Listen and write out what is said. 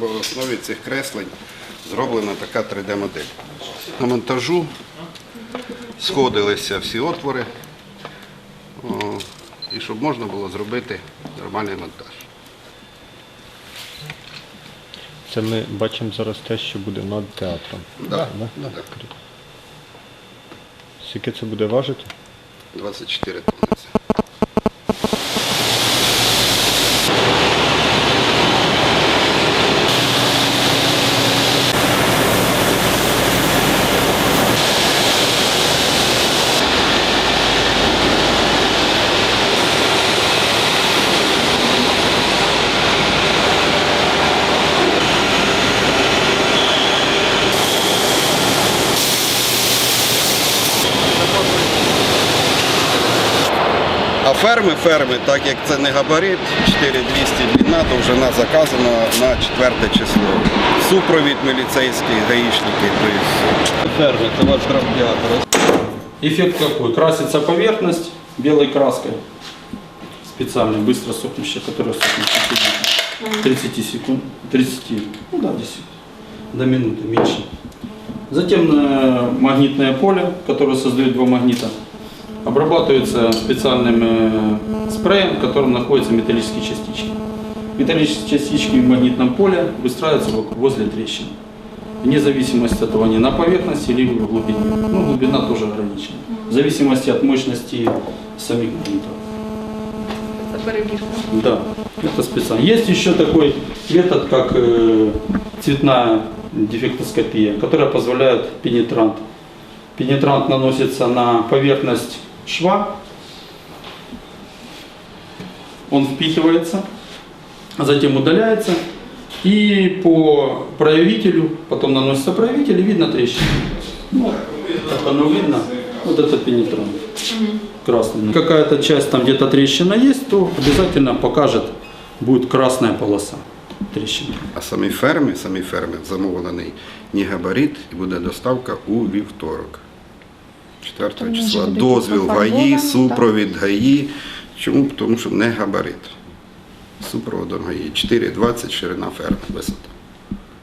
на основі цих креслень зроблена така 3D-модель. На монтажу сходилися всі отвори, і щоб можна було зробити нормальний монтаж. Це ми бачимо зараз те, що буде над театром. Да, Да? да. Скільки це буде важити? 24 тонни. А ферми, ферми, так як це не габарит, 4200 длина, то вже на заказано на 4 число. Супровід міліцейський, гаїшники, тобто Фермер, это ваш драмтеатр. Эффект какой? Красится поверхность белой краской. Специальной, быстро сохнущей, которая сохнет в течение 30 секунд. 30, ну да, 10 до минуты, меньше. Затем э, магнитное поле, которое создает два магнита, Обрабатывается специальным э, спреем, в котором находятся металлические частички. Металлические частички в магнитном поле выстраиваются возле трещин. Вне зависимости от того, они на поверхности или в глубине. Ну, глубина тоже ограничена. В зависимости от мощности самих магнитов. Да, это специально. Есть еще такой метод, как э, цветная дефектоскопия, которая позволяет пенетрант. Пенетрант наносится на поверхность шва, он впитывается, а затем удаляется, и по проявителю, потом наносится проявитель, и видно трещину. Ну, как оно видно, вот это пенетрант красный. Какая-то часть там где-то трещина есть, то обязательно покажет, будет красная полоса трещины. А самі ферми, самі ферми замовлений не габарит і буде доставка у вівторок. 4 числа. Дозвіл ГАІ, супровід ГАІ. Чому? Тому що не габарит. Супроводом ГАІ. 4,20 ширина ферми, висота.